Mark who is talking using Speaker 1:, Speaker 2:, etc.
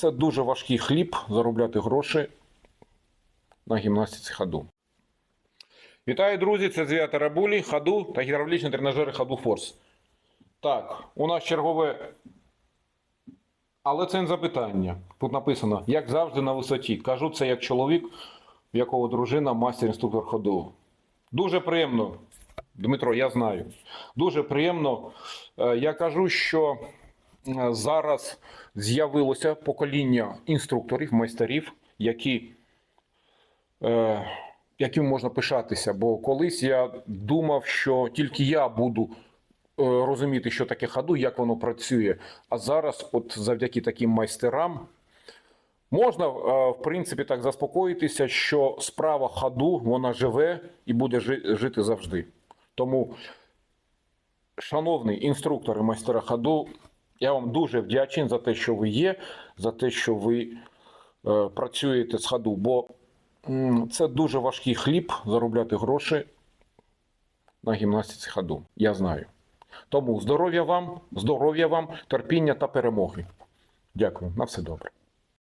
Speaker 1: Це дуже важкий хліб заробляти гроші на гімнастиці ходу. Вітаю, друзі! Це Звія Тарабулі, ходу та гідравлічні тренажери ходу Форс. Так, у нас чергове. Але це не запитання. Тут написано, як завжди на висоті. Кажу це як чоловік, в якого дружина мастер-інструктор ходу. Дуже приємно, Дмитро, я знаю. Дуже приємно. Е, Я кажу, що зараз з'явилося покоління інструкторів, майстерів, які, е, яким можна пишатися. Бо колись я думав, що тільки я буду е, розуміти, що таке ходу, як воно працює. А зараз, от завдяки таким майстерам, можна, е, в принципі, так заспокоїтися, що справа ходу вона живе і буде жи- жити завжди. Тому, шановний інструктор і майстера ходу, я вам дуже вдячний за те, що ви є, за те, що ви е, працюєте з ходу, бо це дуже важкий хліб заробляти гроші на гімнастиці ходу. Я знаю. Тому здоров'я вам, здоров'я вам, терпіння та перемоги. Дякую. На все добре.